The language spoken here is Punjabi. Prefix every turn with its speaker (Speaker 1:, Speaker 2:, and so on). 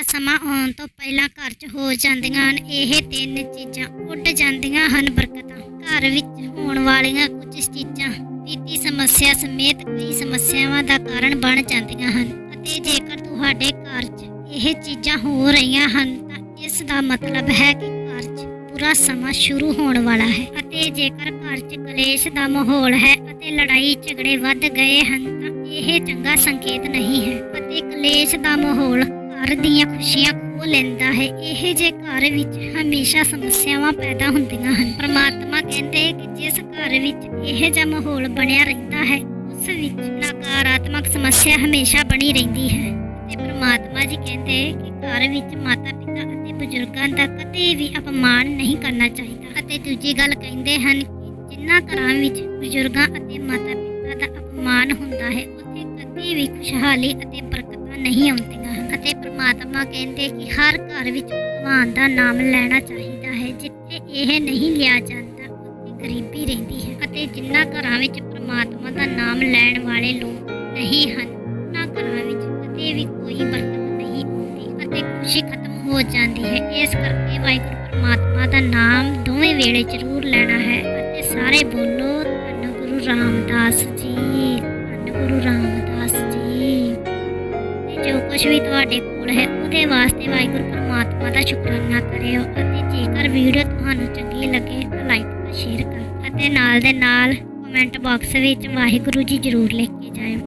Speaker 1: ਦਾ ਸਮਾਂ ਆਉਣ ਤੋਂ ਪਹਿਲਾਂ ਘਰ 'ਚ ਹੋ ਜਾਂਦੀਆਂ ਹਨ। ਇਹ ਤਿੰਨ ਚੀਜ਼ਾਂ ਉੱਡ ਜਾਂਦੀਆਂ ਹਨ ਬਰਕਤਾਂ। ਘਰ ਵਿੱਚ ਹੋਣ ਵਾਲੀਆਂ ਕੁਝ ਚੀਜ਼ਾਂ ਵਿੱਤੀ ਸਮੱਸਿਆ ਸਮੇਤ ਕਈ ਸਮੱਸਿਆਵਾਂ ਦਾ ਕਾਰਨ ਬਣ ਜਾਂਦੀਆਂ ਹਨ ਅਤੇ ਜੇਕਰ ਤੁਹਾਡੇ ਘਰ 'ਚ ਇਹ ਚੀਜ਼ਾਂ ਹੋ ਰਹੀਆਂ ਹਨ ਤਾਂ ਇਸ ਦਾ ਮਤਲਬ ਹੈ ਕਿ ਘਰ 'ਚ ਬੁਰਾ ਸਮਾਂ ਸ਼ੁਰੂ ਹੋਣ ਵਾਲਾ ਹੈ ਅਤੇ ਜੇਕਰ ਘਰ 'ਚ ਕਲੇਸ਼ ਦਾ ਮਾਹੌਲ ਹੈ ਅਤੇ ਲੜਾਈ ਝਗੜੇ ਵੱਧ ਗਏ ਹਨ ਤਾਂ ਇਹ ਚੰਗਾ ਸੰਕੇਤ ਨਹੀਂ ਹੈ ਅਤੇ ਕਲੇਸ਼ ਦਾ ਮਾਹੌਲ ਘਰ ਦੀਆਂ ਖੁਸ਼ੀਆਂ ਖੋਹ ਲੈਂਦਾ ਹੈ। ਇਹ ਜੇ ਘਰ ਵਿੱਚ ਹਮੇਸ਼ਾ ਸਮੱਸਿਆਵਾਂ ਪੈਦਾ ਹੁੰਦੀਆਂ ਹਨ। ਪ੍ਰਮਾਤਮਾ ਕਹਿੰਦੇ ਕਿ ਜਿਸ ਘਰ ਵਿੱਚ ਇਹ ਜਿਹਾ ਮਾਹੌਲ ਬਣਿਆ ਰਹਿੰਦਾ ਹੈ, ਉਸ ਵਿੱਚ ਨਕਾਰਾਤਮਕ ਸਮੱਸਿਆ ਹਮੇਸ਼ਾ ਬਣੀ ਰਹਿੰਦੀ ਹੈ। ਤੇ ਪ੍ਰਮਾਤਮਾ ਜੀ ਕਹਿੰਦੇ ਕਿ ਘਰ ਵਿੱਚ ਮਾਤਾ ਪਿਤਾ ਅਤੇ ਬਜ਼ੁਰਗਾਂ ਦਾ ਕਦੇ ਵੀ ਅਪਮਾਨ ਨਹੀਂ ਕਰਨਾ ਚਾਹੀਦਾ। ਅਤੇ ਦੂਜੀ ਗੱਲ ਕਹਿੰਦੇ ਹਨ ਕਿ ਜਿਨ੍ਹਾਂ ਘਰਾਂ ਵਿੱਚ ਬਜ਼ੁਰਗਾਂ ਅਤੇ ਮਾਤਾ ਪਿਤਾ ਦਾ ਅਪਮਾਨ ਹੁੰਦਾ ਹੈ, ਉੱਥੇ ਕਦੇ ਵੀ ਖੁਸ਼ਹਾਲੀ ਅਤੇ ਬਰਕਤਾਂ ਨਹੀਂ ਆਉਂਦੀ ਅਤੇ ਪ੍ਰਮਾਤਮਾ ਕਹਿੰਦੇ ਕਿ ਹਰ ਘਰ ਵਿੱਚ ਭਗਵਾਨ ਦਾ ਨਾਮ ਲੈਣਾ ਚਾਹੀਦਾ ਹੈ, ਜਿੱਥੇ ਇਹ ਨਹੀਂ ਲਿਆ ਜਾਂਦਾ, ਉੱਥੇ ਗਰੀਬੀ ਰਹਿੰਦੀ ਹੈ ਅਤੇ ਜਿਨ੍ਹਾਂ ਘਰਾਂ ਵਿੱਚ ਪ੍ਰਮਾਤਮਾ ਦਾ ਨਾਮ ਲੈਣ ਵਾਲੇ ਲੋਕ ਨਹੀਂ ਹਨ, ਉਹਨਾਂ ਘਰਾਂ ਵਿੱਚ ਕਦੇ ਵੀ ਕੋਈ ਬਰਕਤ ਨਹੀਂ ਹੁੰਦੀ ਅਤੇ ਖੁਸ਼ੀ ਖਤਮ ਹੋ ਜਾਂਦੀ ਹੈ। ਇਸ ਕਰਕੇ ਵਾਹਿਗੁਰੂ ਪਰਮਾਤਮਾ ਦਾ ਨਾਮ ਦੋਵੇਂ ਵੇਲੇ ਜ਼ਰੂਰ ਲੈਣਾ ਹੈ ਅਤੇ ਸਾਰੇ ਬੋਲੋ, ਧੰਨ ਗੁਰੂ ਰਾਮਦਾਸ ਜੀ, ਧੰਨ ਗੁਰੂ ਰਾਮ ਕੁਝ ਵੀ ਤੁਹਾਡੇ ਕੋਲ ਹੈ, ਉਹਦੇ ਵਾਸਤੇ ਵਾਹਿਗੁਰੂ ਪਰਮਾਤਮਾ ਦਾ ਸ਼ੁਕਰਾਨਾ ਕਰਿਓ ਅਤੇ ਜੇਕਰ ਵੀਡੀਓ ਤੁਹਾਨੂੰ ਚੰਗੀ ਲੱਗੇ ਤਾਂ ਲਾਈਕ ਅਤੇ ਸ਼ੇਅਰ ਕਰੋ ਅਤੇ ਨਾਲ ਦੇ ਨਾਲ ਕਮੈਂਟ ਬਾਕਸ ਵਿੱਚ ਵਾਹਿਗੁਰੂ ਜੀ ਜ਼ਰੂਰ ਲਿਖ ਕੇ ਜਾਇਓ।